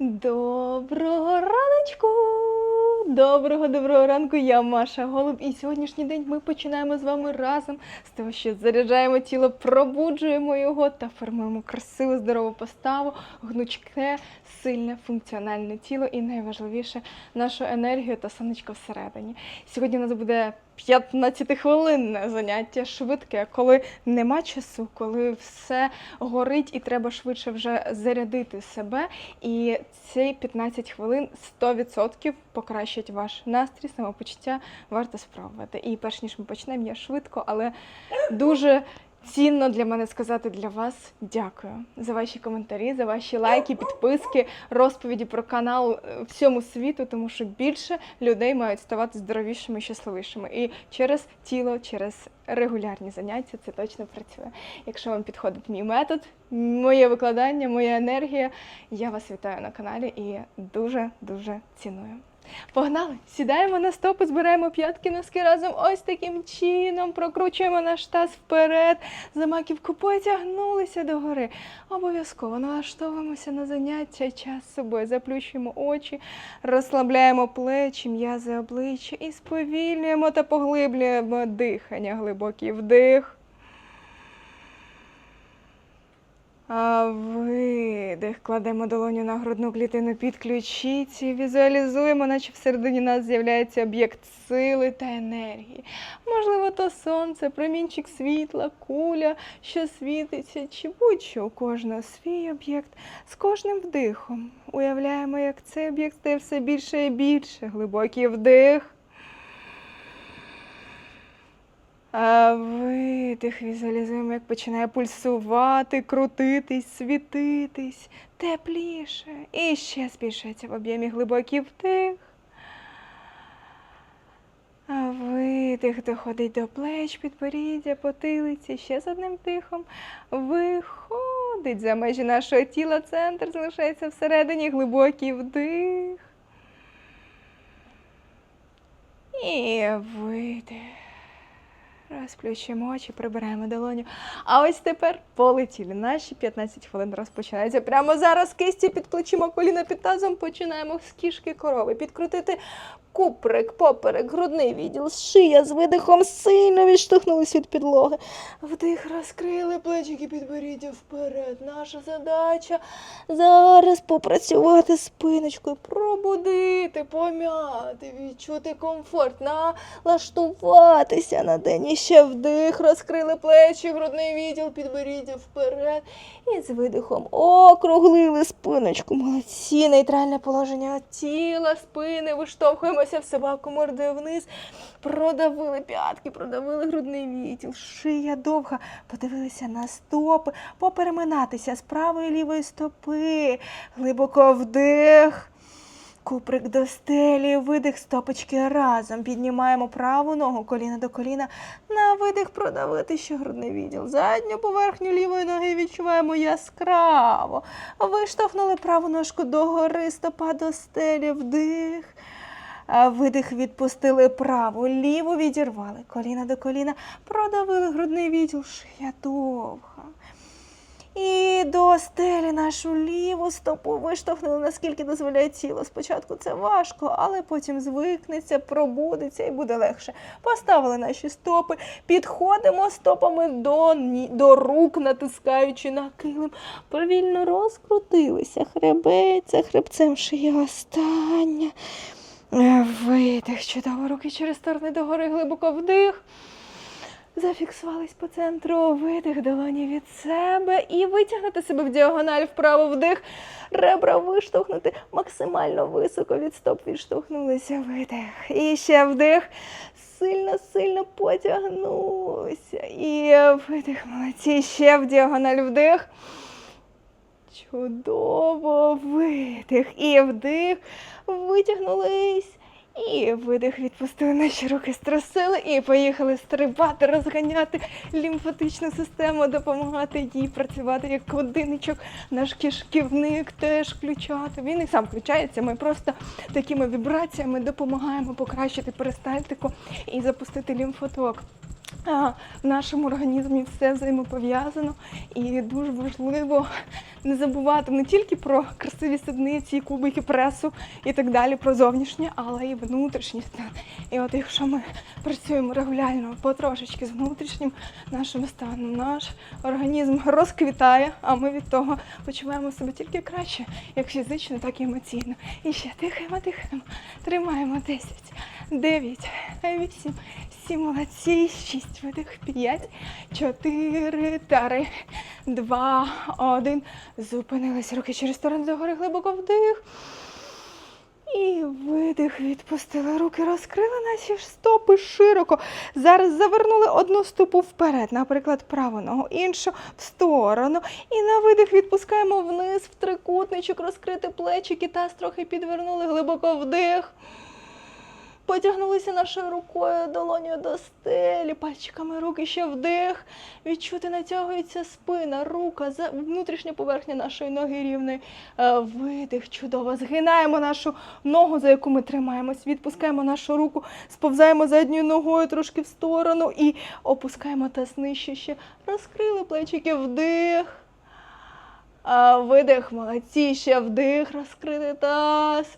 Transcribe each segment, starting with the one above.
Доброго раночку! Доброго доброго ранку, я Маша Голуб. І сьогоднішній день ми починаємо з вами разом з того, що заряджаємо тіло, пробуджуємо його та формуємо красиву, здорову поставу, гнучке, сильне, функціональне тіло і найважливіше нашу енергію та сонечко всередині. Сьогодні у нас буде 15-хвилинне заняття швидке, коли нема часу, коли все горить і треба швидше вже зарядити себе. І ці 15 хвилин 100% покращать ваш настрій, самопочуття. Варто спробувати. І перш ніж ми почнемо, я швидко, але дуже. Цінно для мене сказати для вас дякую за ваші коментарі, за ваші лайки, підписки, розповіді про канал е, всьому світу, тому що більше людей мають ставати здоровішими і щасливішими. І через тіло, через регулярні заняття це точно працює. Якщо вам підходить мій метод, моє викладання, моя енергія, я вас вітаю на каналі і дуже дуже ціную. Погнали! Сідаємо на стопи, збираємо п'ятки носки разом ось таким чином, прокручуємо наш таз вперед, за маківку потягнулися догори. Обов'язково налаштовуємося на заняття, час з собою, заплющуємо очі, розслабляємо плечі, м'язи обличчя і сповільнюємо та поглиблюємо дихання. Глибокий вдих. А видих. Кладемо долоню на грудну клітину під ключиці, візуалізуємо, наче всередині нас з'являється об'єкт сили та енергії. Можливо, то сонце, промінчик світла, куля, що світиться, чи будь-що у кожного свій об'єкт. З кожним вдихом уявляємо, як цей об'єкт стає все більше і більше. Глибокий вдих. А видих, візуалізуємо, як починає пульсувати, крутитись, світитись, тепліше. І ще збільшується в об'ємі глибокий вдих. А видих доходить до плеч, підборіддя, потилиці. Ще з одним вдихом. Виходить за межі нашого тіла. Центр залишається всередині. Глибокий вдих. І видих. Розплющуємо очі, прибираємо долоню. А ось тепер полетіли. Наші 15 хвилин розпочинаються. Прямо зараз кисті під плечима, коліна під тазом. Починаємо з кішки корови. Підкрутити куприк, поперек, грудний відділ, шия з видихом сильно відштовхнулись від підлоги. Вдих, розкрили плечики, підборіддя вперед. Наша задача зараз попрацювати спиночкою, пробудити, пом'яти, відчути комфорт, налаштуватися на день. І ще вдих, розкрили плечі, грудний відділ, підборіддя вперед. І з видихом округлили спиночку. Молодці, нейтральне положення тіла, спини, виштовхуємося в собаку мордою вниз. Продавили п'ятки, продавили грудний відділ, шия довга. Подивилися на стопи, попереминатися з правої лівої стопи. Глибоко вдих. Куприк до стелі, видих, стопочки разом. Піднімаємо праву ногу, коліна до коліна. На видих продавити ще грудний відділ. Задню поверхню лівої ноги відчуваємо яскраво. Виштовхнули праву ножку догори, стопа до стелі, вдих. Видих відпустили праву, ліву відірвали, коліна до коліна, продавили грудний відділ, шия довга. І до стелі нашу ліву стопу виштовхнули, наскільки дозволяє тіло. Спочатку це важко, але потім звикнеться, пробудеться і буде легше. Поставили наші стопи, підходимо стопами до, до рук, натискаючи на килим. Повільно розкрутилися. Хребець хребцем шия остання. Видих, чудово, руки через сторони догори, глибоко вдих. Зафіксувались по центру, видих, долоні від себе і витягнути себе в діагональ вправо вдих, ребра виштовхнути максимально високо від стоп відштовхнулися, видих. І ще вдих. Сильно, сильно потягнулися. І видих, молодці. Ще в діагональ вдих. Чудово, видих. І вдих. Витягнулись. І видих, відпустили наші руки, струсили і поїхали стрибати, розганяти лімфатичну систему, допомагати їй працювати як годинничок. Наш кишківник теж включати. Він і сам включається. Ми просто такими вібраціями допомагаємо покращити перистальтику і запустити лімфоток. В нашому організмі все взаємопов'язано і дуже важливо не забувати не тільки про красиві сідниці, кубики пресу і так далі про зовнішнє, але і внутрішній стан. І от якщо ми працюємо регулярно потрошечки з внутрішнім нашим станом, наш організм розквітає, а ми від того почуваємо себе тільки краще, як фізично, так і емоційно. І ще дихаємо, дихаємо, тримаємо 10, 9, 8, 7, молодці, 6, видих, 5, 4, 3, 2, 1. Зупинилися руки через сторону догори, глибоко вдих. І видих, відпустили. Руки, розкрили наші стопи широко. Зараз завернули одну стопу вперед, наприклад, праву ногу, іншу в сторону. І на видих відпускаємо вниз в трикутничок, розкрити плечики, таз трохи підвернули, глибоко вдих. Потягнулися нашою рукою, долоню до стелі, пальчиками руки ще вдих. Відчути, натягується спина, рука, внутрішня поверхня нашої ноги рівної. Е, Видих, чудово. Згинаємо нашу ногу, за яку ми тримаємось, відпускаємо нашу руку, сповзаємо задньою ногою трошки в сторону і опускаємо таз нижче ще. Розкрили плечики, вдих. Видих, молодці, ще вдих, розкрити таз.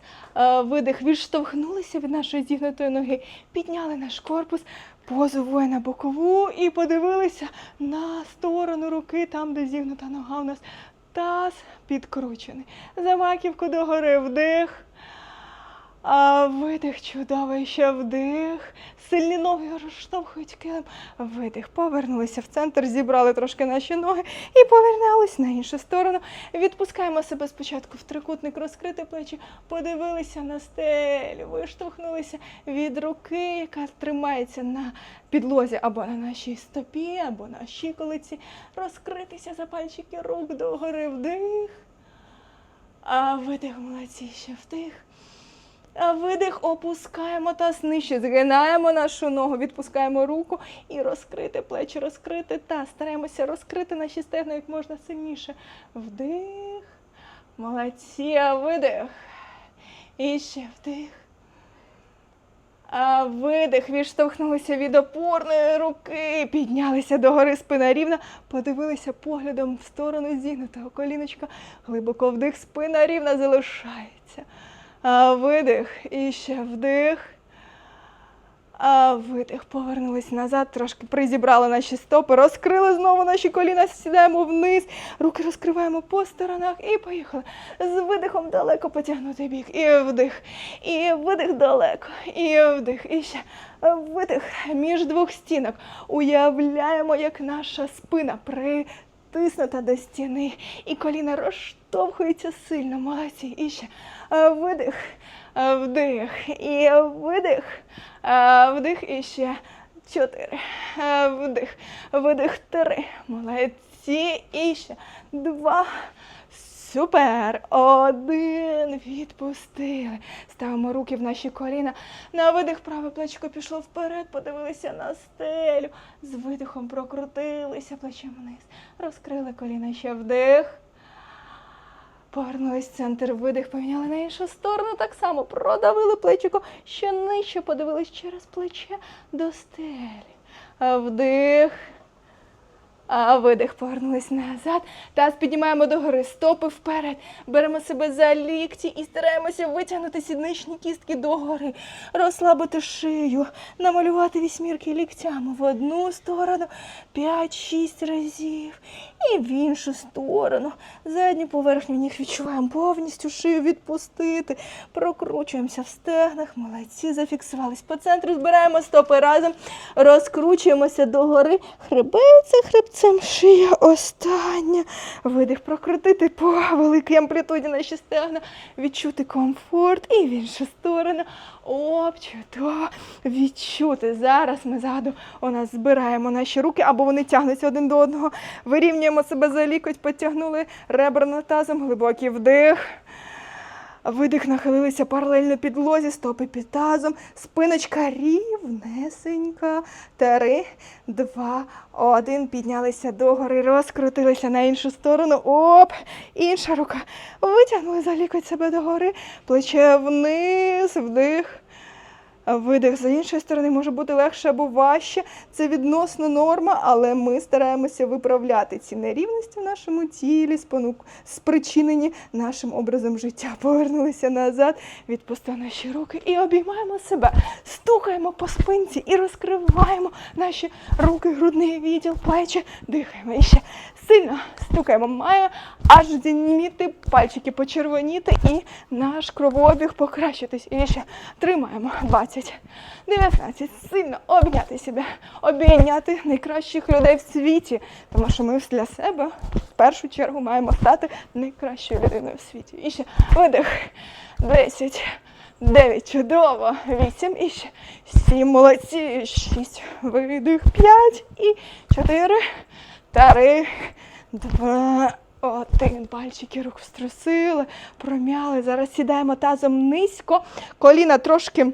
Видих, відштовхнулися від нашої зігнутої ноги, підняли наш корпус, позу воїна бокову і подивилися на сторону руки, там, де зігнута нога у нас. Таз підкручений. За маківку догори вдих. А видих чудовий, ще вдих. Сильні ноги розштовхують килим. Видих. Повернулися в центр, зібрали трошки наші ноги і повернулись на іншу сторону. Відпускаємо себе спочатку в трикутник, розкрити плечі, подивилися на стелю, виштовхнулися від руки, яка тримається на підлозі або на нашій стопі, або на щиколиці. Розкритися за пальчики рук догори вдих. А видих, молодці, ще вдих. Видих, опускаємо таз нижче, згинаємо нашу ногу, відпускаємо руку і розкрити плечі, розкрити таз. Стараємося розкрити наші стегна як можна сильніше. Вдих. Молодці, а видих. І ще вдих. А видих, відштовхнулися від опорної руки, піднялися догори, спина рівна, подивилися поглядом в сторону зігнутого коліночка. Глибоко вдих, спина рівна залишається. Видих і ще вдих. Видих, повернулись назад, трошки призібрали наші стопи, розкрили знову наші коліна, сідаємо вниз, руки розкриваємо по сторонах і поїхали. З видихом далеко потягнути бік. І вдих, і видих далеко, і вдих, і ще видих між двох стінок. Уявляємо, як наша спина притиснута до стіни, і коліна розштовхуються сильно. Молодці. І ще е, видих, е, вдих, і видих, е, вдих, і ще чотири. Вдих, видих, три. Молодці. І ще два. Супер! Один. Відпустили. Ставимо руки в наші коліна. На видих праве плечко пішло вперед, подивилися на стелю. З видихом прокрутилися плечем вниз. Розкрили коліна ще вдих. Повернулись в центр, видих, поміняли на іншу сторону. Так само продавили плечико, ще нижче подивились через плече до стелі. Вдих. Видих, повернулись назад. Таз піднімаємо догори, стопи вперед. Беремо себе за лікті і стараємося витягнути сідничні кістки догори, розслабити шию, намалювати вісьмірки ліктями в одну сторону 5-6 разів. І в іншу сторону. Задню поверхню ніг відчуваємо повністю шию відпустити. Прокручуємося в стегнах. Молодці, зафіксувались по центру. Збираємо стопи разом, розкручуємося догори. Хребеться хребцем, шия остання. Видих прокрутити по великій амплітуді наші стегна. Відчути комфорт і в іншу сторону. Оп, чудово. Відчути. Зараз ми ззаду у нас збираємо наші руки, або вони тягнуться один до одного. Вирівнюємо себе за лікоть, потягнули ребра над тазом, глибокий вдих. Видих, нахилилися паралельно підлозі, стопи під тазом, спиночка рівнесенька. Три, два, один. Піднялися догори, розкрутилися на іншу сторону. Оп! Інша рука. Витягнули за лікоть себе догори, плече вниз, вдих. Видих з іншої сторони може бути легше або важче. Це відносно норма, але ми стараємося виправляти ці нерівності в нашому тілі, спричинені нашим образом життя. Повернулися назад, відпустили наші руки і обіймаємо себе, стукаємо по спинці і розкриваємо наші руки, грудний відділ, плечі, дихаємо і ще сильно стукаємо. Має аж зініміти пальчики почервоніти і наш кровообіг покращитись. І ще тримаємо 20, 19, сильно обняти себе, обійняти найкращих людей в світі, тому що ми для себе в першу чергу маємо стати найкращою людиною в світі. І ще видих, 10, 9, чудово, 8, і ще 7, молодці, 6, видих, 5 і 4, 3, Два, один. Пальчики рук струсили, промяли. Зараз сідаємо тазом низько, коліна трошки.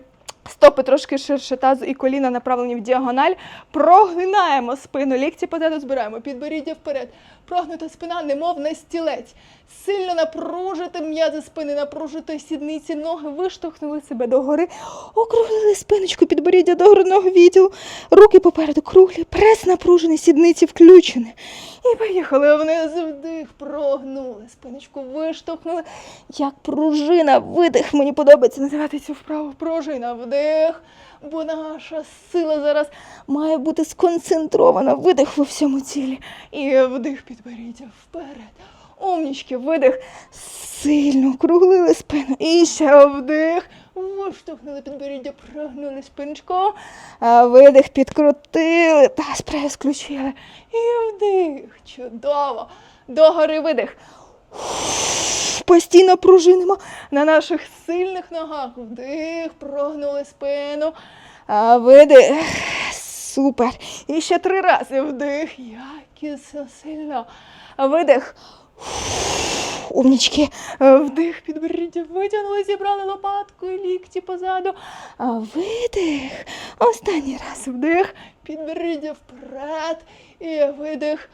Стопи трошки ширше тазу і коліна направлені в діагональ. Прогинаємо спину, лікті позаду збираємо, підборіддя вперед. Прогнута спина, немов на стілець. Сильно напружити м'язи спини, напружити сідниці, ноги, виштовхнули себе догори, округлили спиночку, підборіддя до грудного відділу, руки попереду круглі, прес напружений, сідниці включені. І поїхали вниз, вдих, прогнули, спиночку виштовхнули, як пружина, видих. Мені подобається називати цю вправу пружина, вдих. Бо наша сила зараз має бути сконцентрована, видих во всьому тілі. І вдих підборіддя вперед. Умнічки, видих. Сильно округлили спину. І ще вдих. Виштовхнули підборіддя, прогнули спиночку. А, Видих, підкрутили. Таз прес включили. І вдих. Чудово. Догори видих. Постійно пружинимо на наших сильних ногах. Вдих, прогнули спину. А, Видих. Супер. І ще три рази вдих. Якісно сильно. Видих. Умнічки. Вдих, підборіддя витягнули, зібрали лопатку і лікті позаду. Видих. Останній раз вдих. Підборіддя вперед. І видих.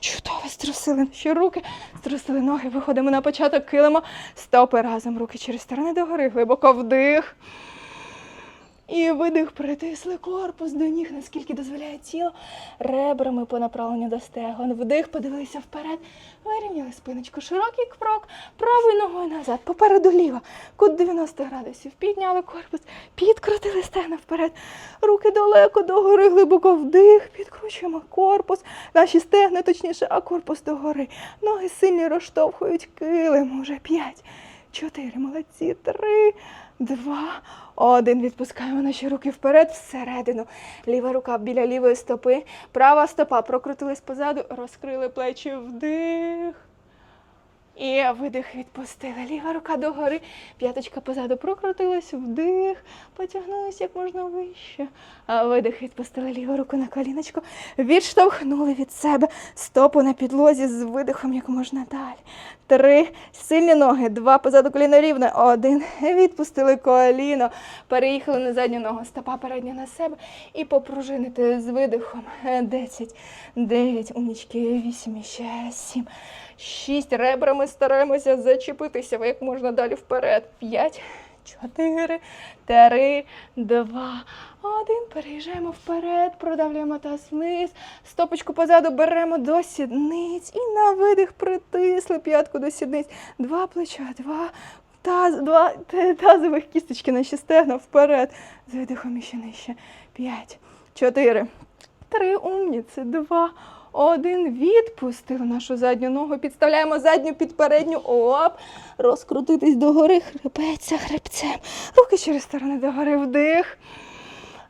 Чудово, струсили наші руки, струсили ноги, виходимо на початок, килимо, стопи разом, руки через сторони догори, глибоко вдих. І видих, притисли корпус до ніг, наскільки дозволяє тіло, ребрами по направленню до стегон. Вдих, подивилися вперед, вирівняли спиночку, широкий крок, правою ногою назад, попереду ліва, кут 90 градусів, підняли корпус, підкрутили стегна вперед, руки далеко догори, глибоко вдих, підкручуємо корпус, наші стегна точніше, а корпус догори. Ноги сильні розштовхують килим, уже п'ять. Чотири, молодці, три, два, один. Відпускаємо наші руки вперед, всередину. Ліва рука біля лівої стопи, права стопа. Прокрутились позаду, розкрили плечі, вдих. І видих відпустили. Ліва рука догори, п'яточка позаду прокрутилась, вдих, потягнулись як можна вище. А видих відпустили ліву руку на коліночку, відштовхнули від себе стопу на підлозі з видихом як можна далі. Три. Сильні ноги. Два позаду коліно рівне. Один. Відпустили коліно. Переїхали на задню ногу. Стопа передня на себе. І попружинити з видихом. Десять. Дев'ять. Умнічки. Вісім. Ще сім. Шість. Ребрами стараємося зачепитися як можна далі вперед. П'ять. Чотири, три, два, один. Переїжджаємо вперед, продавлюємо таз вниз. Стопочку позаду беремо до сідниць. І на видих притисли п'ятку до сідниць. Два плеча, два. Таз, два тазових кісточки наші стегна вперед. З видихом іще нижче. П'ять, чотири, три. Умніці. Два. Один. Відпустили нашу задню ногу. Підставляємо задню під передню. Оп. Розкрутитись догори. хребеться хребцем. Руки через сторони догори. Вдих.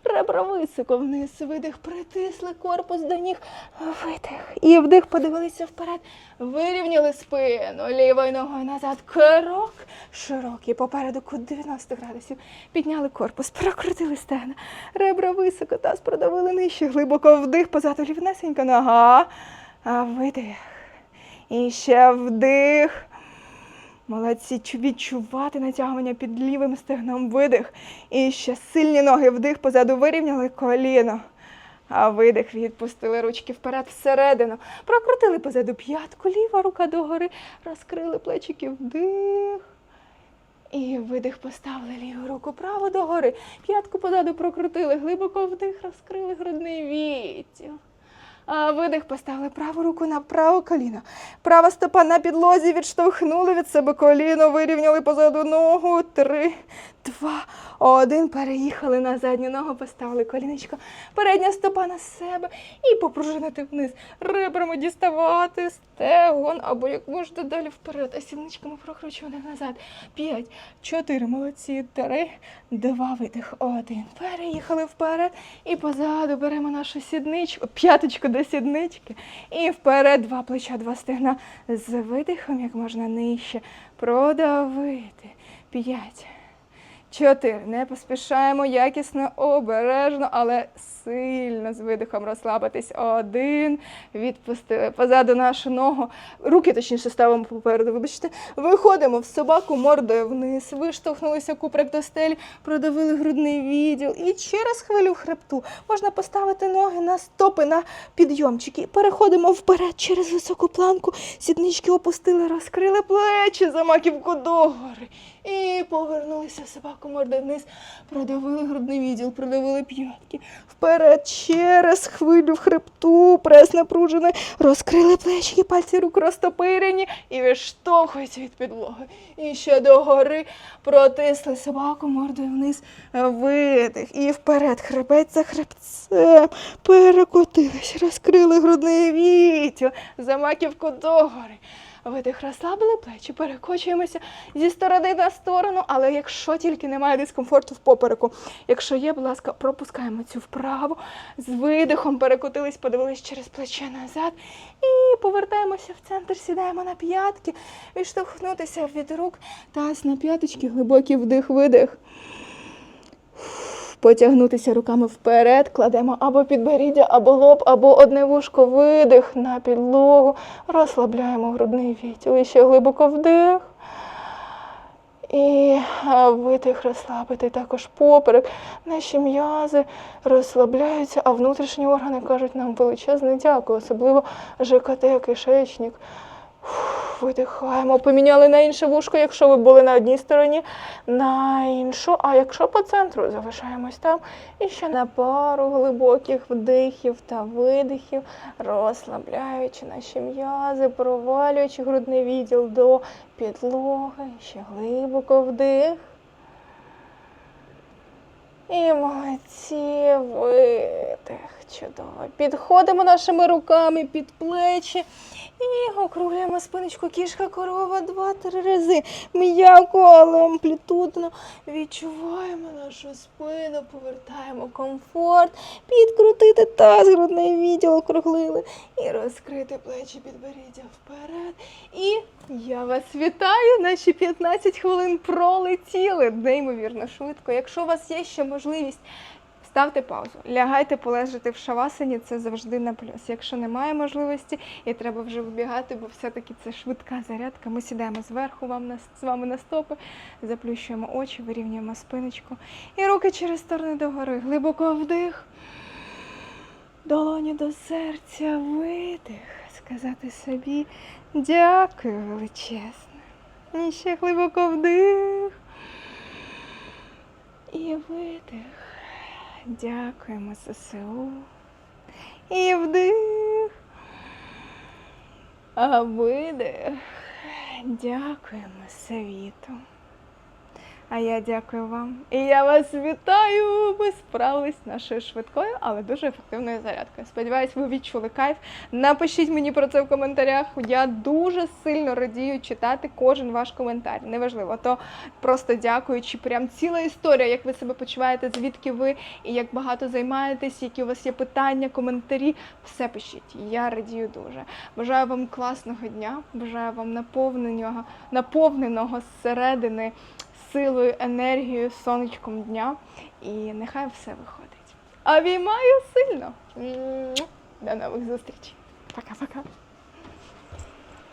Ребра високо вниз, видих, притисли корпус до ніг, видих. І вдих, подивилися вперед, вирівняли спину, лівою ногою назад, крок широкий, попереду кут 90 градусів. Підняли корпус, прокрутили стегна, ребра високо, таз продавили нижче, глибоко вдих, позаду рівнесенька нога, а видих. І ще вдих. Молодці, відчувати натягування під лівим стегном видих. І ще сильні ноги вдих, позаду вирівняли коліно. А видих, відпустили ручки вперед, всередину. Прокрутили позаду п'ятку, ліва рука догори, розкрили плечики вдих. І видих поставили ліву руку право догори. П'ятку позаду прокрутили, глибоко вдих, розкрили грудний відділ. Видих поставили праву руку на праве коліно. Права стопа на підлозі, відштовхнули від себе коліно, вирівняли позаду ногу. Три, два, один. Переїхали на задню ногу, поставили коліночко. Передня стопа на себе і попружинити вниз. Ребрами діставати стегон, або як можете далі вперед, а сідничками прокручувати назад. П'ять, чотири, молодці, три, два, видих, один. Переїхали вперед і позаду беремо нашу сідничку, п'яточку до сіднички. І вперед, два плеча, два стегна. З видихом як можна нижче. Продавити. П'ять. Чотири. Не поспішаємо якісно, обережно, але сильно з видихом розслабитись. Один. Відпустили позаду нашу ногу. Руки точніше ставимо попереду. Вибачте. Виходимо в собаку мордою вниз. Виштовхнулися куприк до стелі, продавили грудний відділ. І через хвилю хребту можна поставити ноги на стопи, на підйомчики. Переходимо вперед через високу планку. Сіднички опустили, розкрили плечі за маківку догори. І повернулися в собаку мордою вниз, продавили грудний відділ, продавили п'ятки. Вперед через хвилю в хребту, прес напружений, розкрили плечики, пальці рук розтопирені і відштовхуються від підлоги. І ще догори протисли собаку мордою вниз, видих. І вперед, хребець за хребцем, перекотились, розкрили грудний відділ, за маківку догори. Видих, розслабили плечі, перекочуємося зі сторони на сторону, але якщо тільки немає дискомфорту в попереку, якщо є, будь ласка, пропускаємо цю вправу, з видихом перекотились, подивились через плече назад і повертаємося в центр, сідаємо на п'ятки, відштовхнутися від рук, таз на п'яточки, глибокий вдих, видих. Потягнутися руками вперед, кладемо або підборіддя, або лоб, або одне вушко, видих на підлогу, розслабляємо грудний відділ. І ще глибоко вдих. І видих розслабити також поперек. Наші м'язи розслабляються, а внутрішні органи кажуть нам величезне дякую, особливо ЖКТ, кишечник. Фух, Видихаємо, поміняли на інше вушко, якщо ви були на одній стороні, на іншу. А якщо по центру, залишаємось там. І ще на пару глибоких вдихів та видихів, розслабляючи наші м'язи, провалюючи грудний відділ до підлоги. Ще глибоко вдих. І молодці, видих. Чудово. Підходимо нашими руками під плечі і округлюємо спиночку кішка корова два-три рази. М'яко, але амплітудно. Відчуваємо нашу спину, повертаємо комфорт, підкрутити таз, грудний відділ округлили і розкрити плечі підборіддя вперед. І я вас вітаю. Наші 15 хвилин пролетіли неймовірно швидко. Якщо у вас є ще можливість. Ставте паузу, лягайте полежати в шавасані, це завжди на плюс. Якщо немає можливості і треба вже вибігати, бо все-таки це швидка зарядка. Ми сідаємо зверху вам на, з вами на стопи, заплющуємо очі, вирівнюємо спиночку. І руки через сторони догори. Глибоко вдих. Долоні до серця, видих. Сказати собі дякую величезне. І ще глибоко вдих. І видих. Дякуємо ЗСУ. І вдих. А видих. Дякуємо світу. А я дякую вам. І я вас вітаю! Ви справились нашою швидкою, але дуже ефективною зарядкою. Сподіваюсь, ви відчули кайф. Напишіть мені про це в коментарях. Я дуже сильно радію читати кожен ваш коментар. Неважливо, то просто дякую, чи прям ціла історія, як ви себе почуваєте, звідки ви і як багато займаєтесь, які у вас є питання, коментарі. Все пишіть. Я радію дуже. Бажаю вам класного дня, бажаю вам наповненого, наповненого зсередини силою, енергією, сонечком дня. І нехай все виходить. Обіймаю сильно. До нових зустрічей. Пока-пока.